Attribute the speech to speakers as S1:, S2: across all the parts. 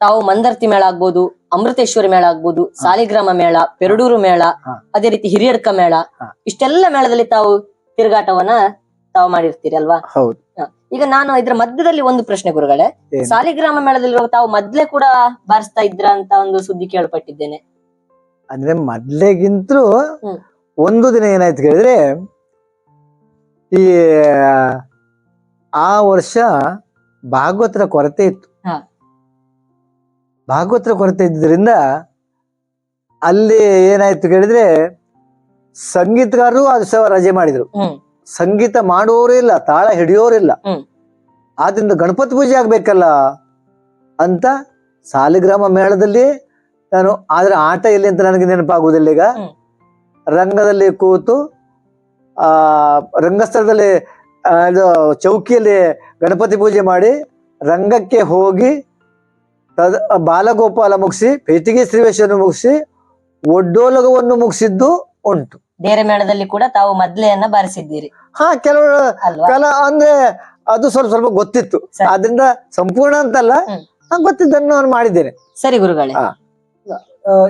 S1: ತಾವು ಮಂದರ್ತಿ ಮೇಳ ಆಗ್ಬೋದು ಅಮೃತೇಶ್ವರಿ ಮೇಳ ಆಗ್ಬೋದು ಸಾಲಿಗ್ರಾಮ ಮೇಳ ಪೆರಡೂರು ಮೇಳ ಅದೇ ರೀತಿ ಹಿರಿಯಡ್ಕ ಮೇಳ. ಇಷ್ಟೆಲ್ಲ ಮೇಳದಲ್ಲಿ ತಾವು ತಿರುಗಾಟವನ್ನ ತಾವು ಮಾಡಿರ್ತೀರಿ ಅಲ್ವಾ?
S2: ಹೌದು.
S1: ಈಗ ನಾನು ಇದ್ರ ಮಧ್ಯದಲ್ಲಿ ಒಂದು ಪ್ರಶ್ನೆ ಗುರುಗಳೇ ಸಾಲಿಗ್ರಾಮ ಮೇಳದಲ್ಲಿ ತಾವು ಮೊದ್ಲೇ ಕೂಡ ಬಾರಿಸ್ತಾ ಇದ್ರ ಅಂತ ಒಂದು ಸುದ್ದಿ ಕೇಳ್ಪಟ್ಟಿದ್ದೇನೆ.
S2: ಅಂದ್ರೆ ಮೊದ್ಲೆಗಿಂತಲೂ. ಒಂದು ದಿನ ಏನಾಯ್ತು ಕೇಳಿದ್ರೆ ಈ ಆ ವರ್ಷ ಭಾಗವತರ ಕೊರತೆ ಇತ್ತು. ಭಾಗವತರ ಕೊರತೆ ಇದ್ದರಿಂದ ಅಲ್ಲಿ ಏನಾಯ್ತು ಕೇಳಿದ್ರೆ ಸಂಗೀತಗಾರರು ಆ ದಿವಸ ರಜೆ ಮಾಡಿದ್ರು. ಸಂಗೀತ ಮಾಡುವವರು ಇಲ್ಲ ತಾಳ ಹಿಡಿಯೋರಿಲ್ಲ
S1: ಇಲ್ಲ.
S2: ಆದ್ರಿಂದ ಗಣಪತಿ ಪೂಜೆ ಆಗ್ಬೇಕಲ್ಲ ಅಂತ ಸಾಲಿಗ್ರಾಮ ಮೇಳದಲ್ಲಿ ನಾನು ಆದ್ರೆ ಆಟ ಎಲ್ಲಿ ಅಂತ ನನಗೆ ನೆನಪಾಗುವುದಿಲ್ಲ ಈಗ. ರಂಗದಲ್ಲಿ ಕೂತು ಆ ರಂಗಸ್ಥಳದಲ್ಲಿ ಇದು ಚೌಕಿಯಲ್ಲಿ ಗಣಪತಿ ಪೂಜೆ ಮಾಡಿ ರಂಗಕ್ಕೆ ಹೋಗಿ ತದ ಬಾಲಗೋಪಾಲ ಮುಗಿಸಿ ಪೇಟಿಗೆ ಶ್ರೀವೇಶವನ್ನು ಮುಗಿಸಿ ಒಡ್ಡೋಲಗವನ್ನು ಮುಗಿಸಿದ್ದು ಉಂಟು.
S1: ಬೇರೆ ಮೇಳದಲ್ಲಿ ಕೂಡ ತಾವು ಮದ್ಲೆಯನ್ನ ಬಾರಿಸಿದ್ದೀರಿ.
S2: ಹಾ ಕೆಲವರು
S1: ಅಲ್ವಾ?
S2: ಕಲಾ ಅಂದ್ರೆ ಅದು ಸ್ವಲ್ಪ ಸ್ವಲ್ಪ ಗೊತ್ತಿತ್ತು. ಆದ್ರಿಂದ ಸಂಪೂರ್ಣ ಅಂತಲ್ಲ ಗೊತ್ತಿದ್ದನ್ನು ನಾನು ಮಾಡಿದ್ದೇನೆ.
S1: ಸರಿ ಗುರುಗಳೇ.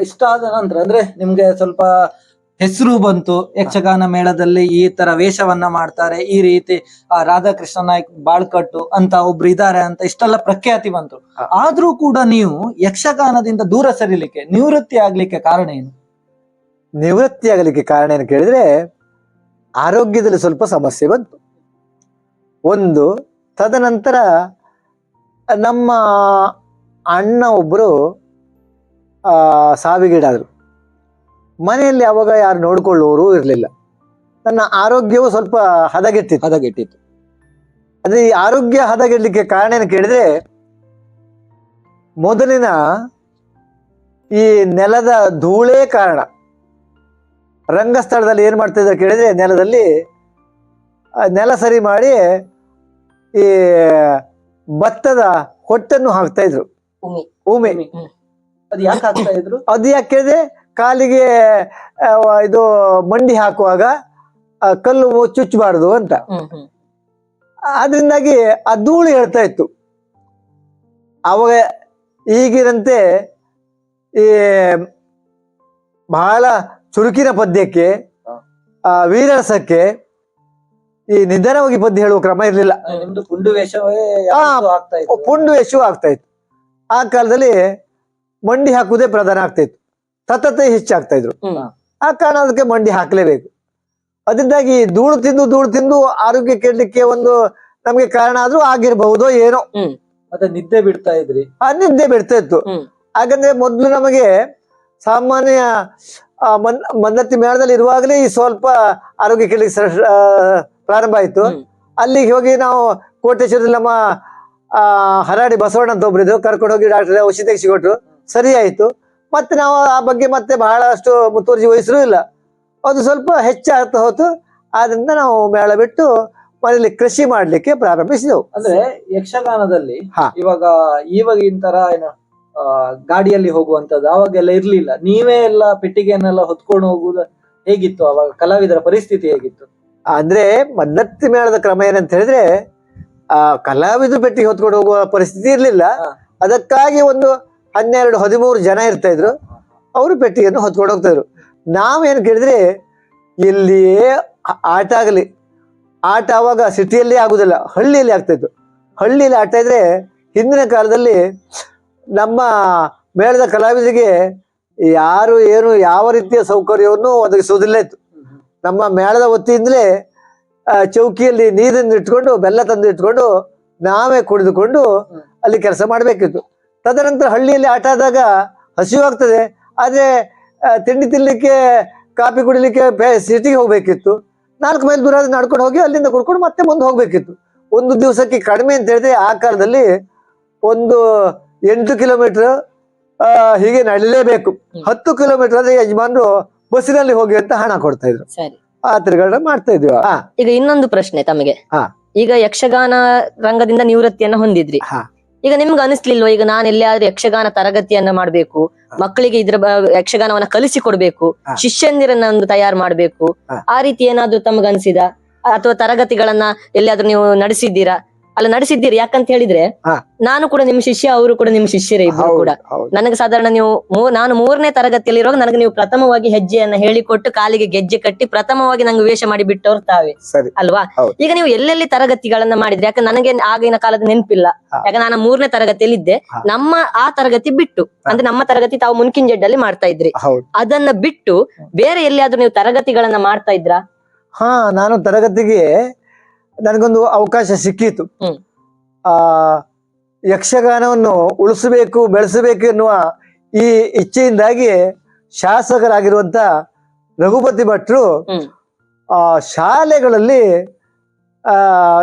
S3: ಇಷ್ಟ ಆದ ನಂತರ ಅಂದ್ರೆ ನಿಮ್ಗೆ ಸ್ವಲ್ಪ ಹೆಸರು ಬಂತು. ಯಕ್ಷಗಾನ ಮೇಳದಲ್ಲಿ ಈ ತರ ವೇಷವನ್ನ ಮಾಡ್ತಾರೆ. ಈ ರೀತಿ ಆ, ರಾಧಾಕೃಷ್ಣ ನಾಯ್ಕ್ ಬಾಳ್ಕಟ್ಟು ಅಂತ ಒಬ್ರು ಇದಾರೆ ಅಂತ ಇಷ್ಟೆಲ್ಲ ಪ್ರಖ್ಯಾತಿ ಬಂತು. ಆದ್ರೂ ಕೂಡ ನೀವು ಯಕ್ಷಗಾನದಿಂದ ದೂರ ಸರಿಲಿಕ್ಕೆ ನಿವೃತ್ತಿ ಆಗ್ಲಿಕ್ಕೆ ಕಾರಣ ಏನು?
S2: ನಿವೃತ್ತಿ ಆಗಲಿಕ್ಕೆ ಕಾರಣ ಏನು ಕೇಳಿದ್ರೆ ಆರೋಗ್ಯದಲ್ಲಿ ಸ್ವಲ್ಪ ಸಮಸ್ಯೆ ಬಂತು. ಒಂದು ತದನಂತರ ನಮ್ಮ ಅಣ್ಣ ಒಬ್ಬರು ಸಾವಿಗೀಡಾದರು. ಮನೆಯಲ್ಲಿ ಅವಾಗ ಯಾರು ನೋಡ್ಕೊಳ್ಳೋರು ಇರಲಿಲ್ಲ. ನನ್ನ ಆರೋಗ್ಯವು ಸ್ವಲ್ಪ ಹದಗೆಟ್ಟಿತ್ತು.
S3: ಹದಗೆಟ್ಟಿತ್ತು.
S2: ಅದೇ ಈ ಆರೋಗ್ಯ ಹದಗೆಡ್ಲಿಕ್ಕೆ ಕಾರಣ ಏನು ಕೇಳಿದ್ರೆ ಮೊದಲಿನ ಈ ನೆಲದ ಧೂಳೇ ಕಾರಣ. ರಂಗಸ್ಥಳದಲ್ಲಿ ಏನು ಮಾಡ್ತಾ ಇದ್ದಾರೆ ಕೇಳಿದ್ರೆ ನೆಲದಲ್ಲಿ ನೆಲ ಸರಿ ಮಾಡಿ ಈ ಭತ್ತದ ಹೊಟ್ಟನ್ನು ಹಾಕ್ತಾ ಇದ್ರು.
S1: ಉಮಿ
S2: ಭೂಮಿ.
S3: ಅದು ಯಾಕೆ ಹಾಕ್ತಾ ಇದ್ರು?
S2: ಅದು ಯಾಕೆ ಕೇಳಿದ್ರೆ ಕಾಲಿಗೆ ಇದು ಮಂಡಿ ಹಾಕುವಾಗ ಕಲ್ಲು ಚುಚ್ಚಬಾರ್ದು ಅಂತ. ಅದರಿಂದಾಗಿ ಆ ಧೂಳು ಹೇಳ್ತಾ ಇತ್ತು. ಅವಾಗ ಈಗಿನಂತೆ ಈ ಬಹಳ ಚುರುಕಿನ ಪದ್ಯಕ್ಕೆ ಆ ವೀರರಸಕ್ಕೆ ಈ ನಿಧಾನವಾಗಿ ಪದ್ಯ ಹೇಳುವ ಕ್ರಮ ಇರಲಿಲ್ಲ.
S3: ವೇಷವೇ
S2: ಪುಂಡು ಯಶು ಆಗ್ತಾ ಇತ್ತು. ಆ ಕಾಲದಲ್ಲಿ ಮಂಡಿ ಹಾಕುವುದೇ ಪ್ರಧಾನ ಆಗ್ತಾ ಇತ್ತು. ಸತತ ಹೆಚ್ಚಾಗ್ತಾ ಇದ್ರು. ಆ ಕಾರಣ ಅದಕ್ಕೆ ಮಂಡಿ ಹಾಕ್ಲೇಬೇಕು. ಅದರಿಂದಾಗಿ ಧೂಳು ತಿಂದು ಧೂಳು ತಿಂದು ಆರೋಗ್ಯ ಕೇಳಲಿಕ್ಕೆ ಒಂದು ನಮ್ಗೆ ಕಾರಣ ಆದ್ರೂ ಆಗಿರ್ಬಹುದೋ ಏನೋ.
S3: ಮತ್ತೆ ನಿದ್ದೆ ಬಿಡ್ತಾ ಇದ್ರಿ?
S2: ಆ ನಿದ್ದೆ ಬಿಡ್ತಾ ಇತ್ತು. ಹಾಗಂದ್ರೆ ಮೊದ್ಲು ನಮಗೆ ಸಾಮಾನ್ಯ ಆ, ಮನ್ ಮನ್ನತಿ ಮೇಳದಲ್ಲಿ ಇರುವಾಗಲೇ ಈ ಸ್ವಲ್ಪ ಆರೋಗ್ಯ ಕೆಡಲಿಕ್ಕೆ ಸ- ಪ್ರಾರಂಭ ಆಯ್ತು. ಅಲ್ಲಿಗೆ ಹೋಗಿ ನಾವು ಕೋಟೇಶ್ವರದಲ್ಲಿ ನಮ್ಮ ಆ ಹರಾಡಿ ಬಸವಣ್ಣ ಅಂತ ಒಬ್ರಿದ್ರು ಕರ್ಕೊಂಡು ಹೋಗಿ ಡಾಕ್ಟರ್ ಔಷಧಿ ತೆಗೆಸಿಕೊಟ್ರು ಸರಿ ಆಯ್ತು. ಮತ್ತೆ ನಾವು ಆ ಬಗ್ಗೆ ಮತ್ತೆ ಬಹಳಷ್ಟು ಮುತುವರ್ಜಿ ವಹಿಸಲೂ ಇಲ್ಲ. ಅದು ಸ್ವಲ್ಪ ಹೆಚ್ಚಾಗ್ತಾ ಹೋತು. ಆದ್ರಿಂದ ನಾವು ಮೇಳ ಬಿಟ್ಟು ಮನೆಯಲ್ಲಿ ಕೃಷಿ ಮಾಡ್ಲಿಕ್ಕೆ ಪ್ರಾರಂಭಿಸಿದೆವು.
S3: ಅಂದ್ರೆ ಯಕ್ಷಗಾನದಲ್ಲಿ
S2: ಹಾ.
S3: ಇವಾಗ ಇವಾಗಿನ ತರ ಏನು ಆ, ಗಾಡಿಯಲ್ಲಿ ಹೋಗುವಂತದ್ದು ಅವಾಗೆಲ್ಲ ಇರ್ಲಿಲ್ಲ. ನೀವೇ ಎಲ್ಲ ಪೆಟ್ಟಿಗೆಯನ್ನೆಲ್ಲ ಹೊತ್ಕೊಂಡು ಹೋಗುದು ಹೇಗಿತ್ತು? ಅವಾಗ ಕಲಾವಿದರ ಪರಿಸ್ಥಿತಿ ಹೇಗಿತ್ತು?
S2: ಅಂದ್ರೆ ಮನ್ನತ್ತಿ ಮೇಳದ ಕ್ರಮ ಏನಂತ ಹೇಳಿದ್ರೆ ಆ ಕಲಾವಿದರು ಪೆಟ್ಟಿಗೆ ಹೊತ್ಕೊಂಡು ಹೋಗುವ ಪರಿಸ್ಥಿತಿ ಇರ್ಲಿಲ್ಲ.
S3: ಹಾ.
S2: ಅದಕ್ಕಾಗಿ ಒಂದು ಹನ್ನೆರಡು, ಹದಿಮೂರು ಜನ ಇರ್ತಾ ಇದ್ರು ಅವರು ಪೆಟ್ಟಿಗೆಯನ್ನು ಹೊತ್ಕೊಂಡು ಹೋಗ್ತಾ ಇದ್ರು ನಾವೇನು ಕೇಳಿದ್ರೆ ಎಲ್ಲಿಯೇ ಆಟ ಆಗಲಿ. ಆಟ ಆವಾಗ ಸಿಟಿಯಲ್ಲಿ ಆಗುದಿಲ್ಲ, ಹಳ್ಳಿಯಲ್ಲಿ ಆಗ್ತಾ ಇತ್ತು ಹಳ್ಳಿಯಲ್ಲಿ ಆಟ ಇದ್ರೆ ಹಿಂದಿನ ಕಾಲದಲ್ಲಿ ನಮ್ಮ ಮೇಳದ ಕಲಾವಿದರಿಗೆ ಯಾರು ಏನು ಯಾವ ರೀತಿಯ ಸೌಕರ್ಯವನ್ನು ಒದಗಿಸುವುದಿಲ್ಲ ಇತ್ತು. ನಮ್ಮ ಮೇಳದ ವತಿಯಿಂದಲೇ ಚೌಕಿಯಲ್ಲಿ ನೀರನ್ನು ಇಟ್ಕೊಂಡು, ಬೆಲ್ಲ ತಂದು ಇಟ್ಕೊಂಡು, ನಾವೇ ಕುಡಿದುಕೊಂಡು ಅಲ್ಲಿ ಕೆಲಸ ಮಾಡಬೇಕಿತ್ತು. ತದನಂತರ ಹಳ್ಳಿಯಲ್ಲಿ ಆಟ ಆದಾಗ ಹಸಿವಾಗ್ತದೆ ಆದ್ರೆ ತಿಂಡಿ ತಿನ್ನಲಿಕ್ಕೆ ಕಾಫಿ ಕುಡಿಲಿಕ್ಕೆ ಬೆ- ಸಿಟಿಗೆ ಹೋಗ್ಬೇಕಿತ್ತು. ನಾಲ್ಕು ಮೈಲ್ ದೂರ ನಡ್ಕೊಂಡು ಹೋಗಿ ಅಲ್ಲಿಂದ ಕುಡ್ಕೊಂಡು ಮತ್ತೆ ಮುಂದೆ ಹೋಗ್ಬೇಕಿತ್ತು. ಒಂದು ದಿವಸಕ್ಕೆ ಕಡಿಮೆ ಅಂತ ಹೇಳಿದ್ರೆ ಆ ಕಾಲದಲ್ಲಿ ಒಂದು ಎಂಟು ಕಿಲೋಮೀಟರ್ ಹೀಗೆ ನಡಿಲೇಬೇಕು. ಹತ್ತು ಕಿಲೋಮೀಟರ್ ಆದ್ರೆ ಯಜಮಾನರು ಬಸ್ಸಿನಲ್ಲಿ ಹೋಗಿ ಅಂತ ಹಣ ಕೊಡ್ತಾ ಇದ್ರು. ಆ ತಿರುಗಾಟ ಮಾಡ್ತಾ ಇದ್ವಿ.
S1: ಈಗ ಇನ್ನೊಂದು ಪ್ರಶ್ನೆ ತಮಗೆ.
S2: ಹಾ.
S1: ಈಗ ಯಕ್ಷಗಾನ ರಂಗದಿಂದ ನಿವೃತ್ತಿಯನ್ನ ಹೊಂದಿದ್ರಿ.
S2: ಹಾ.
S1: ಈಗ ನಿಮ್ಗೆ ಅನಿಸ್ಲಿಲ್ವ? ಈಗ ನಾನು ಎಲ್ಲಿಯಾದ್ರೂ ಯಕ್ಷಗಾನ ತರಗತಿಯನ್ನ ಮಾಡ್ಬೇಕು ಮಕ್ಕಳಿಗೆ ಇದ್ರ ಯಕ್ಷಗಾನವನ್ನ ಕಲಿಸಿ
S2: ಕೊಡ್ಬೇಕು
S1: ಶಿಷ್ಯಂದಿರನ್ನ ಒಂದು ತಯಾರು ಮಾಡ್ಬೇಕು ಆ ರೀತಿ ಏನಾದ್ರೂ ತಮ್ಗನ್ಸಿದ ಅನ್ಸಿದ? ಅಥವಾ ತರಗತಿಗಳನ್ನ ಎಲ್ಲಿಯಾದ್ರೂ ನೀವು ನಡೆಸಿದ್ದೀರಾ? ಅಲ್ಲ ನಡೆಸಿದ್ದೀರಿ. ಯಾಕಂತ ಹೇಳಿದ್ರೆ ನಾನು ಕೂಡ ನಿಮ್ ಶಿಷ್ಯ ಅವರು ಕೂಡ ನಿಮ್ ಶಿಷ್ಯರೇ ಇಬ್ರು ಕೂಡ. ನನಗೆ ಸಾಧಾರಣ ನೀವು ನಾನು ಮೂರನೇ ತರಗತಿಯಲ್ಲಿ ಇರುವಾಗ ನನಗೆ ನೀವು ಪ್ರಥಮವಾಗಿ ಹೆಜ್ಜೆಯನ್ನ ಹೇಳಿಕೊಟ್ಟು ಕಾಲಿಗೆ ಗೆಜ್ಜೆ ಕಟ್ಟಿ ಪ್ರಥಮವಾಗಿ ನಂಗೆ ವೇಷ ಮಾಡಿ ಬಿಟ್ಟವ್ರು ತಾವೇ. ಅಲ್ವಾ? ಈಗ ನೀವು ಎಲ್ಲೆಲ್ಲಿ ತರಗತಿಗಳನ್ನ ಮಾಡಿದ್ರಿ? ಯಾಕಂದ್ರೆ ನನಗೆ ಆಗಿನ ಕಾಲದ ನೆನಪಿಲ್ಲ. ಯಾಕಂದ್ರೆ ನಾನು ಮೂರನೇ ತರಗತಿಯಲ್ಲಿ ಇದ್ದೆ ನಮ್ಮ ಆ ತರಗತಿ ಬಿಟ್ಟು ಅಂದ್ರೆ ನಮ್ಮ ತರಗತಿ ತಾವು ಮುನ್ಕಿನ್ ಜಡ್ಡಲ್ಲಿ ಮಾಡ್ತಾ ಇದ್ರಿ. ಅದನ್ನ ಬಿಟ್ಟು ಬೇರೆ ಎಲ್ಲಿಯಾದ್ರೂ ನೀವು ತರಗತಿಗಳನ್ನ ಮಾಡ್ತಾ ಇದ್ರಾ?
S2: ಹಾ ನಾನು ತರಗತಿಗೆ ನನಗೊಂದು ಅವಕಾಶ ಸಿಕ್ಕಿತು. ಆ ಯಕ್ಷಗಾನವನ್ನು ಉಳಿಸಬೇಕು ಬೆಳೆಸಬೇಕು ಎನ್ನುವ ಈ ಇಚ್ಛೆಯಿಂದಾಗಿ ಶಾಸಕರಾಗಿರುವಂತ ರಘುಪತಿ ಭಟ್ರು ಆ ಶಾಲೆಗಳಲ್ಲಿ ಆ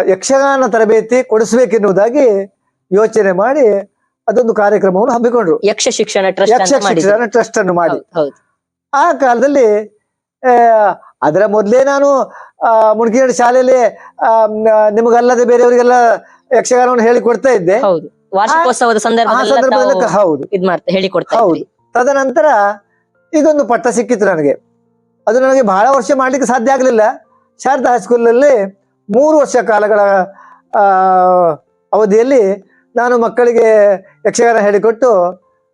S2: ಯಕ್ಷಗಾನ ತರಬೇತಿ ಕೊಡಿಸಬೇಕೆನ್ನುವುದಾಗಿ ಯೋಚನೆ ಮಾಡಿ ಅದೊಂದು ಕಾರ್ಯಕ್ರಮವನ್ನು ಹಮ್ಮಿಕೊಂಡ್ರು.
S1: ಯಕ್ಷ ಶಿಕ್ಷಣ ಟ್ರಸ್ಟ್
S2: ಯಕ್ಷ ಶಿಕ್ಷಣ ಟ್ರಸ್ಟ್ ಅನ್ನು ಮಾಡಿ. ಆ ಕಾಲದಲ್ಲಿ ಅದರ ಮೊದಲೇ ನಾನು ಆ, ಮುಣಕಿನಹಳ್ಳಿ ಶಾಲೆಯಲ್ಲಿ ನಿಮಗಲ್ಲದೆ ಬೇರೆಯವರಿಗೆಲ್ಲ ಯಕ್ಷಗಾನವನ್ನು ಹೇಳಿಕೊಡ್ತಾ ಇದ್ದೆ.
S1: ಹೌದು. ವಾರ್ಷಿಕೋತ್ಸವದ ಸಂದರ್ಭದಲ್ಲಿ
S2: ಹೌದು.
S1: ಇದ್ ಮಾಡ್ತಾ ಹೇಳಿಕೊಡ್ತಾ
S2: ಹೌದು. ತದನಂತರ ಇದೊಂದು ಪಟ್ಟ ಸಿಕ್ಕಿತ್ತು ನನಗೆ. ಅದು ನನಗೆ ಬಹಳ ವರ್ಷ ಮಾಡ್ಲಿಕ್ಕೆ ಸಾಧ್ಯ ಆಗಲಿಲ್ಲ. ಶಾರದಾ ಹೈಸ್ಕೂಲಲ್ಲಿ ಮೂರು ವರ್ಷ ಕಾಲಗಳ ಅವಧಿಯಲ್ಲಿ ನಾನು ಮಕ್ಕಳಿಗೆ ಯಕ್ಷಗಾನ ಹೇಳಿಕೊಟ್ಟು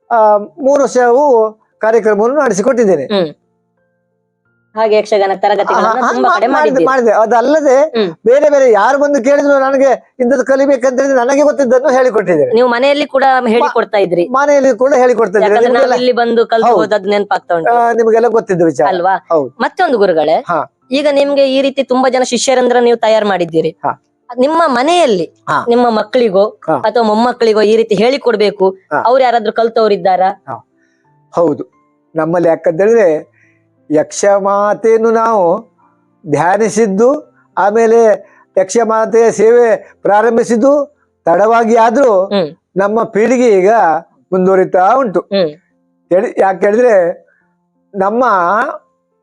S2: ಆ, ಮೂರು ವರ್ಷವು ಕಾರ್ಯಕ್ರಮವನ್ನು ನಡೆಸಿಕೊಟ್ಟಿದ್ದೇನೆ
S1: ಹಾಗೆ ಯಕ್ಷಗಾನ ತರಗತಿ
S2: ಹಾ,
S1: ತುಂಬಾ ಕಡೆ
S2: ಮಾಡಿದೆ ಅದಲ್ಲದೆ ಬೇರೆ ಬೇರೆ ಯಾರು ಬಂದು ಕೇಳಿದ್ರು ನನಗೆ ಇಂಥದ್ದು ಕಲಿಬೇಕಂತ ಹೇಳಿದ್ರೆ ನನಗೆ ಗೊತ್ತಿದ್ದನ್ನು ಹೇಳಿಕೊಟ್ಟಿದ್ದೇನೆ.
S1: ನೀವು ಮನೆಯಲ್ಲಿ ಕೂಡ ಹೇಳಿಕೊಡ್ತಾ ಇದ್ರಿ
S2: ಮನೆಯಲ್ಲಿ ಕೂಡ ಹೇಳಿಕೊಡ್ತಾ ಇದ್ರಿ
S1: ಯಾಕಂದ್ರೆ ಇಲ್ಲಿ ಬಂದು ಕಲ್ತು ನೆನಪಾಗ್ತಾ ಉಂಟು.
S2: ನಿಮಗೆಲ್ಲ ಗೊತ್ತಿದ್ದ ವಿಚಾರ.
S1: ಅಲ್ವಾ? ಮತ್ತೊಂದು ಗುರುಗಳೇ ಈಗ ನಿಮ್ಗೆ ಈ ರೀತಿ ತುಂಬಾ ಜನ ಶಿಷ್ಯರಂದ್ರ ನೀವು ತಯಾರು ಮಾಡಿದ್ದೀರಿ. ನಿಮ್ಮ ಮನೆಯಲ್ಲಿ ನಿಮ್ಮ ಮಕ್ಕಳಿಗೋ ಅಥವಾ ಮೊಮ್ಮಕ್ಕಳಿಗೋ ಈ ರೀತಿ ಹೇಳಿಕೊಡ್ಬೇಕು. ಅವ್ರು ಯಾರಾದ್ರೂ ಕಲ್ತವ್ರಿದ್ದಾರಾ?
S2: ಹೌದು. ನಮ್ಮಲ್ಲಿ ಯಾಕಂತೇಳಿದ್ರೆ ಯಕ್ಷಮಾತೆಯನ್ನು ನಾವು ಧ್ಯಾನಿಸಿದ್ದು ಆಮೇಲೆ ಯಕ್ಷಮಾತೆಯ ಸೇವೆ ಪ್ರಾರಂಭಿಸಿದ್ದು ತಡವಾಗಿ ಆದ್ರೂ ನಮ್ಮ ಪೀಳಿಗೆ ಈಗ ಮುಂದುವರಿತಾ ಉಂಟು. ಯಾಕೆ ಹೇಳಿದ್ರೆ ನಮ್ಮ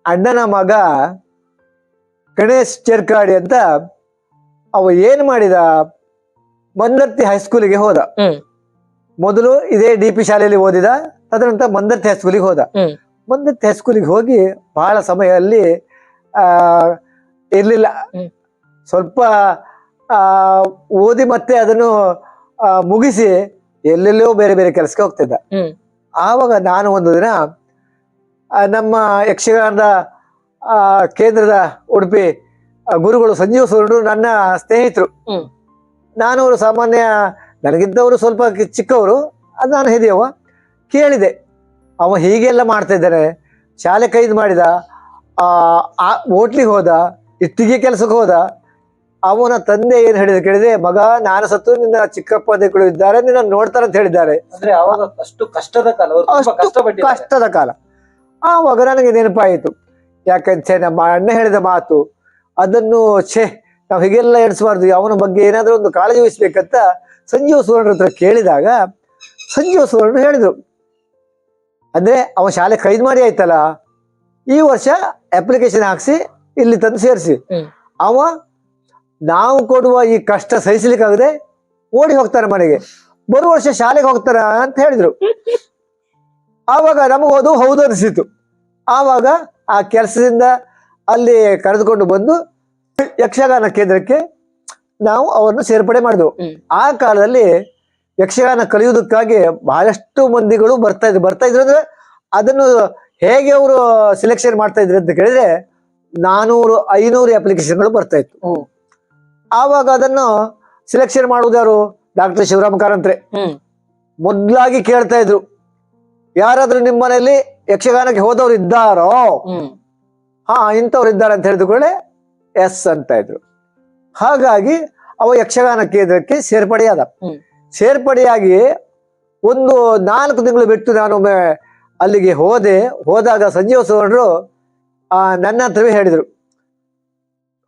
S2: ಅಣ್ಣನ ಮಗ ಗಣೇಶ್ ಚೇರ್ಕಾಡಿ ಅಂತ ಅವ ಏನ್ ಮಾಡಿದ? ಮಂದರ್ತಿ ಹೈಸ್ಕೂಲಿಗೆ ಹೋದ. ಮೊದಲು ಇದೇ ಡಿ ಪಿ ಶಾಲೆಯಲ್ಲಿ ಓದಿದ ತದನಂತರ ಮಂದರ್ತಿ ಹೈಸ್ಕೂಲಿಗೆ ಹೋದ.
S1: ಹ್ಮ್.
S2: ತೆಸ್ಕೂಲಿಗೆ ಹೋಗಿ ಬಹಳ ಸಮಯ ಅಲ್ಲಿ ಇರಲಿಲ್ಲ. ಸ್ವಲ್ಪ ಓದಿ ಮತ್ತೆ ಅದನ್ನು ಮುಗಿಸಿ ಎಲ್ಲೆಲ್ಲೋ ಬೇರೆ ಬೇರೆ ಕೆಲಸಕ್ಕೆ ಹೋಗ್ತಿದ್ದ. ಆವಾಗ ನಾನು ಒಂದು ದಿನ ನಮ್ಮ ಯಕ್ಷಗಾನದ ಕೇಂದ್ರದ ಉಡುಪಿ ಗುರುಗಳು ಸಂಜೀವ ಸೂರ್ಯರು ನನ್ನ ಸ್ನೇಹಿತರು. ನಾನು ಅವರು ಸಾಮಾನ್ಯ ನನಗಿದ್ದವರು ಸ್ವಲ್ಪ ಚಿಕ್ಕವರು ಅದು ನಾನು ಹಿರಿಯವ ಕೇಳಿದೆ. ಅವ ಹೀಗೆಲ್ಲ ಮಾಡ್ತಾ ಇದ್ದಾನೆ. ಶಾಲೆ ಕೈದು ಮಾಡಿದ ಆ ಓಟ್ಲಿಗೆ ಹೋದ ಇಟ್ಟಿಗೆ ಕೆಲಸಕ್ಕೆ ಹೋದ. ಅವನ ತಂದೆ ಏನು ಹೇಳಿದ ಕೇಳಿದೆ ಮಗ ನಾನು ಸತ್ತು ನಿನ್ನ ಚಿಕ್ಕಪ್ಪ ದೇಗಳು ಇದ್ದಾರೆ ನಿನ್ನ ನೋಡ್ತಾರೆ ಅಂತ ಹೇಳಿದ್ದಾರೆ.
S3: ಅಂದ್ರೆ ಅವಾಗ ಅಷ್ಟು ಕಷ್ಟದ ಕಾಲ
S2: ಕಷ್ಟದ ಕಾಲ. ಆವಾಗ ನನಗೆ ನೆನಪಾಯಿತು. ಯಾಕಂತ ನಮ್ಮ ಅಣ್ಣ ಹೇಳಿದ ಮಾತು ಅದನ್ನು ಛೇ ನಾವು ಹೀಗೆಲ್ಲ ಎಣಿಸಬಾರ್ದು ಅವನ ಬಗ್ಗೆ ಏನಾದರೂ ಒಂದು ಕಾಳಜಿ ವಹಿಸ್ಬೇಕಂತ ಸಂಜೀವ ಸುವರ್ಣ ಹತ್ರ ಕೇಳಿದಾಗ ಸಂಜೀವ ಸುವರ್ಣ ಹೇಳಿದ್ರು ಅಂದ್ರೆ ಅವ ಶಾಲೆ ಕೈದ್ ಮಾಡಿ ಆಯ್ತಲ್ಲ ಈ ವರ್ಷ ಅಪ್ಲಿಕೇಶನ್ ಹಾಕ್ಸಿ ಇಲ್ಲಿ ತಂದು ಸೇರಿಸಿ. ಅವ ನಾವು ಕೊಡುವ ಈ ಕಷ್ಟ ಸಹಿಸ್ಲಿಕ್ಕಾಗದೆ ಓಡಿ ಹೋಗ್ತಾರೆ ಮನೆಗೆ. ಬರುವ ವರ್ಷ ಶಾಲೆಗೆ ಹೋಗ್ತಾರ ಅಂತ ಹೇಳಿದ್ರು. ಆವಾಗ ನಮಗೋದು ಹೌದು ಅನಿಸಿತು. ಆವಾಗ ಆ ಕೆಲಸದಿಂದ ಅಲ್ಲಿ ಕರೆದುಕೊಂಡು ಬಂದು ಯಕ್ಷಗಾನ ಕೇಂದ್ರಕ್ಕೆ ನಾವು ಅವರನ್ನು ಸೇರ್ಪಡೆ ಮಾಡಿದೆವು. ಆ ಕಾಲದಲ್ಲಿ ಯಕ್ಷಗಾನ ಕಲಿಯುವುದಕ್ಕಾಗಿ ಬಹಳಷ್ಟು ಮಂದಿಗಳು ಬರ್ತಾ ಇದ್ರು ಬರ್ತಾ ಇದ್ರು ಅಂದ್ರೆ ಅದನ್ನು ಹೇಗೆ ಅವರು ಸೆಲೆಕ್ಷನ್ ಮಾಡ್ತಾ ಇದ್ರು ಅಂತ ಕೇಳಿದ್ರೆ ನಾನೂರು ಐನೂರು ಅಪ್ಲಿಕೇಶನ್ಗಳು ಬರ್ತಾ ಇತ್ತು. ಆವಾಗ ಅದನ್ನು ಸೆಲೆಕ್ಷನ್ ಮಾಡುವುದು ಯಾರು? ಡಾಕ್ಟರ್ ಶಿವರಾಮ್ ಕಾರಂತ್ರೆ. ಮೊದ್ಲಾಗಿ ಕೇಳ್ತಾ ಇದ್ರು. ಯಾರಾದ್ರೂ ನಿಮ್ಮ ಮನೆಯಲ್ಲಿ ಯಕ್ಷಗಾನಕ್ಕೆ ಹೋದವ್ರು ಇದ್ದಾರೋ? ಹಾ ಇಂಥವ್ರು ಇದ್ದಾರೆ ಅಂತ ಹೇಳಿದ ಕೂಡಲೇ ಎಸ್ ಅಂತ ಇದ್ರು. ಹಾಗಾಗಿ ಅವ ಯಕ್ಷಗಾನ ಕೇಂದ್ರಕ್ಕೆ ಸೇರ್ಪಡೆಯಾದ. ಸೇರ್ಪಡೆಯಾಗಿ ಒಂದು ನಾಲ್ಕು ತಿಂಗಳು ಬಿಟ್ಟು ನಾನು ಅಲ್ಲಿಗೆ ಹೋದೆ. ಹೋದಾಗ ಸಂಜೀವ ಸುವರ್ಣರು ಆ ನನ್ನ ಹತ್ರವೇ ಹೇಳಿದ್ರು.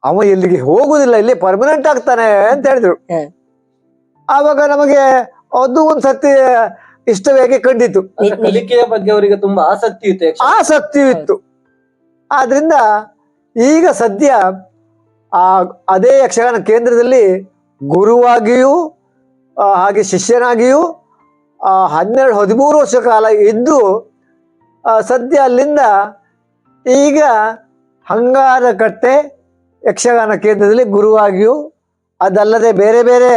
S2: ಅವ ಇಲ್ಲಿಗೆ ಹೋಗುದಿಲ್ಲ ಇಲ್ಲಿ ಪರ್ಮನೆಂಟ್ ಆಗ್ತಾನೆ ಅಂತ ಹೇಳಿದ್ರು.
S1: ಅವಾಗ
S2: ಆವಾಗ ನಮಗೆ ಅದು ಒಂದ್ ಸತಿ ಇಷ್ಟವಾಗಿ ಕಂಡಿತು
S3: ಕಲಿಕೆಯ ಬಗ್ಗೆ ಅವರಿಗೆ ತುಂಬಾ ಆಸಕ್ತಿ ಇತ್ತು.
S2: ಆಸಕ್ತಿ ಇತ್ತು. ಆದ್ರಿಂದ ಈಗ ಸದ್ಯ ಆ ಅದೇ ಯಕ್ಷಗಾನ ಕೇಂದ್ರದಲ್ಲಿ ಗುರುವಾಗಿಯೂ ಹಾಗೆ ಶಿಷ್ಯನಾಗಿಯೂ ಹನ್ನೆರಡು ಹದಿಮೂರು ವರ್ಷ ಕಾಲ ಇದ್ದು ಸದ್ಯ ಅಲ್ಲಿಂದ ಈಗ ಹಂಗಾರಕಟ್ಟೆ ಯಕ್ಷಗಾನ ಕೇಂದ್ರದಲ್ಲಿ ಗುರುವಾಗಿಯೂ ಅದಲ್ಲದೆ ಬೇರೆ ಬೇರೆ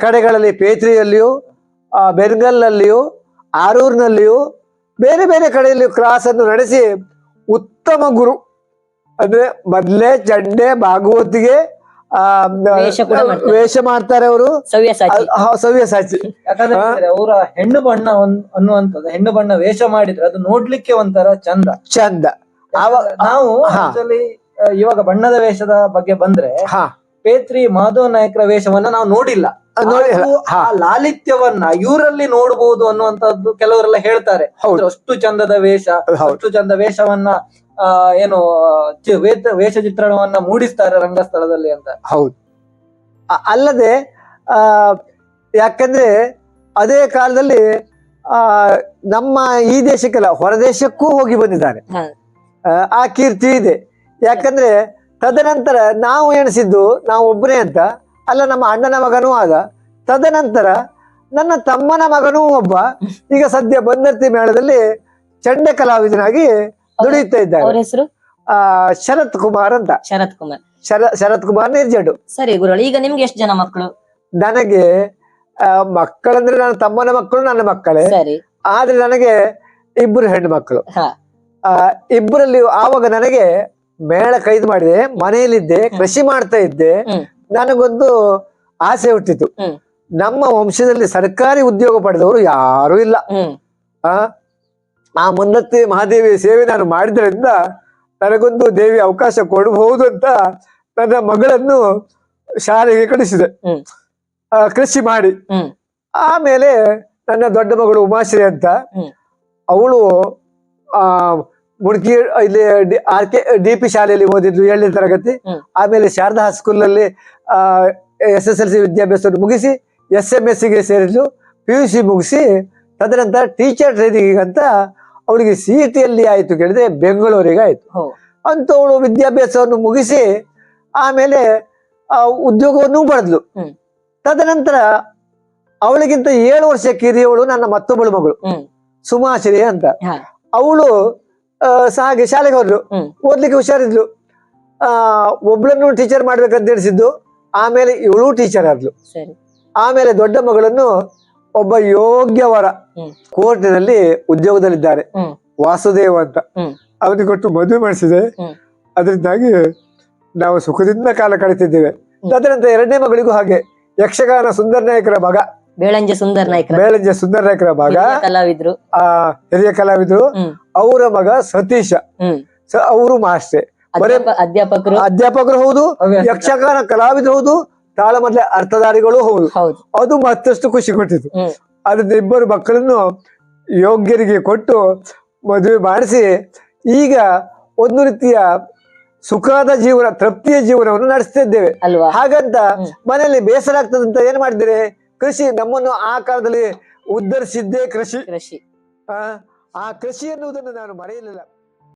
S2: ಕಡೆಗಳಲ್ಲಿ ಪೇತ್ರಿಯಲ್ಲಿಯೂ ಆ, ಬೆನ್ಗಲ್ನಲ್ಲಿಯೂ ಆರೂರಿನಲ್ಲಿಯೂ ಬೇರೆ ಬೇರೆ ಕಡೆಯಲ್ಲಿ ಕ್ಲಾಸ್ ಅನ್ನು ನಡೆಸಿ ಉತ್ತಮ ಗುರು. ಅಂದ್ರೆ ಮೊದಲೇ ಚಂಡೆ ಭಾಗವತಿಗೆ ಆ
S1: ವೇಷ ಕೂಡ ಮಾಡ್ತಾರೆ.
S2: ವೇಷ ಮಾಡ್ತಾರೆ ಅವರು.
S1: ಸವ್ಯ
S2: ಸಾಚಿ.
S3: ಯಾಕಂದ್ರೆ ಅವರ ಹೆಣ್ಣು ಬಣ್ಣ ಅನ್ನುವಂಥದ್ದು ಹೆಣ್ಣು ಬಣ್ಣ ವೇಷ ಮಾಡಿದ್ರೆ ಅದು ನೋಡ್ಲಿಕ್ಕೆ ಒಂಥರ ಚಂದ.
S2: ಚಂದ.
S3: ನಾವು ಇವಾಗ ಬಣ್ಣದ ವೇಷದ ಬಗ್ಗೆ ಬಂದ್ರೆ
S2: ಹಾ.
S3: ಪೇತ್ರಿ ಮಾಧವ ನಾಯಕರ ವೇಷವನ್ನ ನಾವು ನೋಡಿಲ್ಲ. ಲಾಲಿತ್ಯವನ್ನ ಇವರಲ್ಲಿ ನೋಡಬಹುದು ಅನ್ನುವಂತದ್ದು ಕೆಲವರೆಲ್ಲ ಹೇಳ್ತಾರೆ. ಅಷ್ಟು ಚಂದದ ವೇಷ ಅಷ್ಟು ಚಂದ ವೇಷವನ್ನ ಏನು ವೇತ- ವೇಷ ಚಿತ್ರಣವನ್ನ ಮೂಡಿಸ್ತಾರೆ ರಂಗಸ್ಥಳದಲ್ಲಿ ಅಂತ.
S2: ಹೌದು. ಅಲ್ಲದೆ ಆ ಯಾಕಂದ್ರೆ ಅದೇ ಕಾಲದಲ್ಲಿ ಆ ನಮ್ಮ ಈ ದೇಶಕ್ಕೆಲ್ಲ ಹೊರದೇಶಕ್ಕೂ ಹೋಗಿ ಬಂದಿದ್ದಾರೆ. ಆ, ಆ ಕೀರ್ತಿ ಇದೆ. ಯಾಕಂದ್ರೆ ತದನಂತರ ನಾವು ಎಣಿಸಿದ್ದು ನಾವು ಒಬ್ಬನೇ ಅಂತ ಅಲ್ಲ ನಮ್ಮ ಅಣ್ಣನ ಮಗನೂ ಆದ. ತದನಂತರ ನನ್ನ ತಮ್ಮನ ಮಗನೂ ಒಬ್ಬ. ಈಗ ಸದ್ಯ ಬಂದರ್ತಿ ಮೇಳದಲ್ಲಿ ಚಂಡ ಕಲಾವಿದನಾಗಿ ದುಡಿಯುತ್ತಾ ಇದ್ದಾರೆ.
S1: ಅವ್ರ ಹೆಸರು?
S2: ಆ ಶರತ್ ಕುಮಾರ್ ಅಂತ.
S1: ಶರತ್ ಕುಮಾರ್.
S2: ಶರ ಶರತ್ ಕುಮಾರ್ ನಿರ್ಜಡು.
S1: ಸರಿ ಗುರುಗಳು ಈಗ ನಿಮ್ಗೆ ಎಷ್ಟು ಜನ ಮಕ್ಕಳು
S2: ನನಗೆ ಆ, ಮಕ್ಕಳಂದ್ರೆ ನನ್ನ ತಮ್ಮನ ಮಕ್ಕಳು ನನ್ನ ಮಕ್ಕಳೇ.
S1: ಸರಿ.
S2: ಆದ್ರೆ ನನಗೆ ಇಬ್ಬರು ಹೆಣ್ಣು ಮಕ್ಕಳು
S1: ಹಾ.
S2: ಆ ಇಬ್ಬರಲ್ಲಿ ಆವಾಗ ನನಗೆ ಮೇಳ ಕೈದು ಮಾಡಿದೆ ಮನೆಯಲ್ಲಿದ್ದೆ ಕೃಷಿ ಮಾಡ್ತಾ ಇದ್ದೆ.
S1: ಹ್ಮ್.
S2: ನನಗೊಂದು ಆಸೆ ಹುಟ್ಟಿತು.
S1: ಹ್ಮ್.
S2: ನಮ್ಮ ವಂಶದಲ್ಲಿ ಸರ್ಕಾರಿ ಉದ್ಯೋಗ ಪಡೆದವರು ಯಾರು ಇಲ್ಲ.
S1: ಹ್ಮ್.
S2: ಆ ಆ ಮುನ್ನತ್ತಿ ಮಹಾದೇವಿ ಸೇವೆ ನಾನು ಮಾಡಿದ್ರಿಂದ ನನಗೊಂದು ದೇವಿ ಅವಕಾಶ ಕೊಡಬಹುದು ಅಂತ ನನ್ನ ಮಗಳನ್ನು ಶಾಲೆಗೆ ಕಳಿಸಿದೆ. ಕೃಷಿ ಮಾಡಿ. ಆಮೇಲೆ ನನ್ನ ದೊಡ್ಡ ಮಗಳು ಉಮಾಶ್ರೀ ಅಂತ. ಅವಳು ಆ ಮುಡ್ಕಿ ಇಲ್ಲಿ ಆರ್ ಕೆ ಡಿ ಪಿ ಶಾಲೆಯಲ್ಲಿ ಓದಿದ್ಲು ಏಳನೇ ತರಗತಿ. ಆಮೇಲೆ ಶಾರದಾ ಸ್ಕೂಲಲ್ಲಿ ಎಸ್ ಎಸ್ ಎಲ್ ಸಿ ವಿದ್ಯಾಭ್ಯಾಸವನ್ನು ಮುಗಿಸಿ ಎಸ್ ಎಂ ಎಸ್ ಸಿಗೆ ಸೇರಿದ್ಲು ಪಿ ಯು ಸಿ ಮುಗಿಸಿ ತದನಂತರ ಟೀಚರ್ ಟ್ರೈನಿಂಗ್ ಅಂತ ಅವಳಿಗೆ ಸಿ ಇ ಆಯ್ತು ಕೇಳಿದ್ರೆ ಬೆಂಗಳೂರಿಗೆ ಆಯ್ತು.
S1: ಅಂತವಳು
S2: ಅಂತ ಅವಳು ವಿದ್ಯಾಭ್ಯಾಸವನ್ನು ಮುಗಿಸಿ ಆಮೇಲೆ ಆ, ಉದ್ಯೋಗವನ್ನು ಪಡೆದ್ಲು. ತದನಂತರ ಅವಳಿಗಿಂತ ಏಳು ವರ್ಷ ಕಿರಿಯವಳು ನನ್ನ ಮತ್ತೊಬ್ಬಳು ಮಗಳು. ಸುಮಾಶ್ರಿ ಅಂತ.
S1: ಅವಳು
S2: ಅವಳು ಹಾಗೆ ಶಾಲೆಗೆ ಹೋದ್ಲು ಓದ್ಲಿಕ್ಕೆ ಹುಷಾರಿದ್ಲು. ಆ ಒಬ್ಳನ್ನು ಟೀಚರ್ ಮಾಡ್ಬೇಕಂತ ಎಣಿಸಿದ್ದು ಆಮೇಲೆ ಇವಳು ಟೀಚರ್ ಆದ್ಲು. ಆಮೇಲೆ ದೊಡ್ಡ ಮಗಳನ್ನು ಒಬ್ಬ ಯೋಗ್ಯವರ ಕೋರ್ಟ್ನಲ್ಲಿ ಉದ್ಯೋಗದಲ್ಲಿದ್ದಾರೆ. ವಾಸುದೇವ ಅಂತ. ಅವನಿಗೆ ಕೊಟ್ಟು ಮದುವೆ ಮಾಡಿಸಿದೆ. ಅದರಿಂದಾಗಿ ನಾವು ಸುಖದಿಂದ ಕಾಲ ಕಳೀತಿದ್ದೇವೆ ತದನಂತರ ಎರಡನೇ ಮಗಳಿಗೂ ಹಾಗೆ. ಯಕ್ಷಗಾನ ಸುಂದರ ನಾಯಕರ ಮಗ
S1: ಬೇಳಂಜೆ ಸುಂದರ ನಾಯಕ
S2: ಬೇಳಂಜ ಸುಂದರ ನಾಯಕರ ಮಗ
S1: ಕಲಾವಿದ್ರು.
S2: ಆ ಹಿರಿಯ ಕಲಾವಿದ್ರು. ಅವರ ಮಗ ಸತೀಶ. ಅವರು ಮಾಸ್ಟ್ರೆ.
S1: ಅಧ್ಯಾಪಕರು.
S2: ಅಧ್ಯಾಪಕರು ಹೌದು ಯಕ್ಷಗಾನ ಕಲಾವಿದ್ರು ಹೌದು ತಾಳಮದ್ಲೆ ಅರ್ಥಧಾರಿಗಳು ಹೌದು. ಅದು ಮತ್ತಷ್ಟು ಖುಷಿ ಕೊಟ್ಟಿತು.
S1: ಹ್ಮ್.
S2: ಅದರಿಂದ ಇಬ್ಬರು ಮಕ್ಕಳನ್ನು ಯೋಗ್ಯರಿಗೆ ಕೊಟ್ಟು ಮದುವೆ ಮಾಡಿಸಿ ಈಗ ಒಂದು ರೀತಿಯ ಸುಖದ ಜೀವನ ತೃಪ್ತಿಯ ಜೀವನವನ್ನು ನಡೆಸ್ತಿದ್ದೇವೆ
S1: ಅಲ್ವಾ?
S2: ಹಾಗಂತ. ಮನೆಯಲ್ಲಿ ಬೇಸರ ಆಗ್ತದಂತ ಏನ್ ಮಾಡಿದ್ರೆ ಕೃಷಿ ನಮ್ಮನ್ನು ಆ ಕಾಲದಲ್ಲಿ ಉದ್ಧರಿಸಿದ್ದೇ ಕೃಷಿ.
S1: ಕೃಷಿ.
S2: ಆ, ಆ ಕೃಷಿ ಎನ್ನುವುದನ್ನು ನಾನು ಮರೆಯಲಿಲ್ಲ.